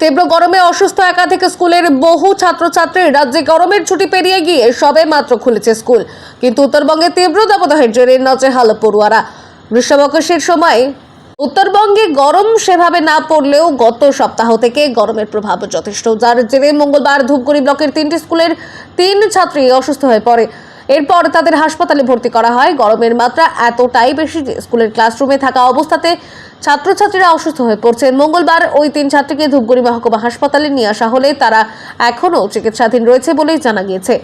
তীব্র গরমে অসুস্থ একাধিক স্কুলের বহু ছাত্রছাত্রী রাজ্যে গরমের ছুটি পেরিয়ে গিয়ে সবে মাত্র খুলেছে স্কুল। কিন্তু উত্তরবঙ্গে তীব্র দাবদাহের জেরে নজেহাল পড়ুয়ারা। গ্রীষ্মাবকাশের সময় উত্তরবঙ্গে গরম সেভাবে না পড়লেও গত সপ্তাহ থেকে গরমের প্রভাব যথেষ্ট। যার জেরে মঙ্গলবার ধূপগুড়ি ব্লকের তিনটি স্কুলের তিন ছাত্রী অসুস্থ হয়ে পড়ে। এরপর তাদের হাসপাতালে ভর্তি করা হয়। গরমের মাত্রা এতটাই বেশি যে স্কুলের ক্লাসরুমে থাকা অবস্থাতে ছাত্রছাত্রীরা অসুস্থ হয়ে পড়ছেন। মঙ্গলবার ওই তিন ছাত্রীকে ধূপগুড়ি মহকুমা হাসপাতালে নিয়ে আসা হলে তারা এখনও চিকিৎসাধীন রয়েছে বলেই জানা গিয়েছে।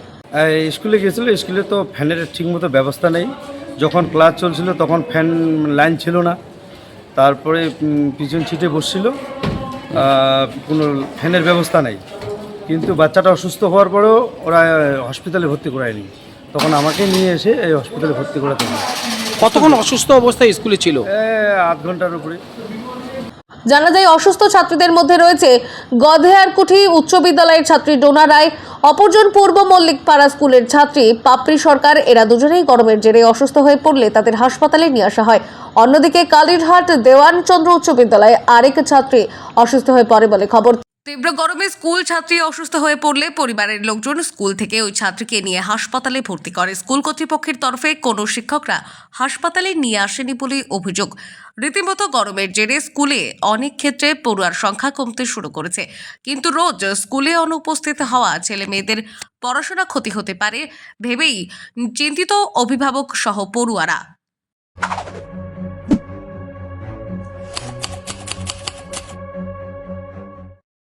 স্কুলে গিয়েছিল, স্কুলে তো ফ্যানের ঠিকমতো ব্যবস্থা নেই। যখন ক্লাস চলছিল তখন ফ্যান লাইন ছিল না। তারপরে পিছন ছিটে বসছিল। কোনো ফ্যানের ব্যবস্থা নেই। কিন্তু বাচ্চাটা অসুস্থ হওয়ার পরেও ওরা হসপিটালে ভর্তি করায়নি। তখন আমাকে নিয়ে এসে এই হসপিটালে ভর্তি করাতে হবে। কতক্ষণ অসুস্থ অবস্থায় স্কুলে ছিল? আধ ঘণ্টার উপরে। জানা যায় অসুস্থ ছাত্রীদের মধ্যে রয়েছে গধেয়ারকুঠি উচ্চ বিদ্যালয়ের ছাত্রী ডোনা রায় অপরজন পূর্ব মল্লিক পাড়া স্কুলের ছাত্রী পাপড়ি সরকার। এরা দুজনেই গরমের জেরে অসুস্থ হয়ে পড়লে তাদের হাসপাতালে নিয়ে আসা হয়। অন্যদিকে কালীরহাট দেওয়ানচন্দ্র উচ্চ বিদ্যালয়ে আরেক ছাত্রী অসুস্থ হয়ে পড়ে বলে খবর। তীব্র গরমে স্কুল ছাত্রী অসুস্থ হয়ে পড়লে পরিবারের লোকজন স্কুল থেকে ওই ছাত্রীকে নিয়ে হাসপাতালে ভর্তি করে। স্কুল কর্তৃপক্ষের তরফে কোনো শিক্ষকরা হাসপাতালে নিয়ে আসেনি বলে অভিযোগ। রীতিমতো গরমের জেরে স্কুলে অনেক ক্ষেত্রে পড়ুয়ার সংখ্যা কমতে শুরু করেছে। কিন্তু রোজ স্কুলে অনুপস্থিত হওয়া ছেলে মেয়েদের পড়াশোনা ক্ষতি হতে পারে, ভেবেই চিন্তিত অভিভাবক সহ পড়ুয়ারা।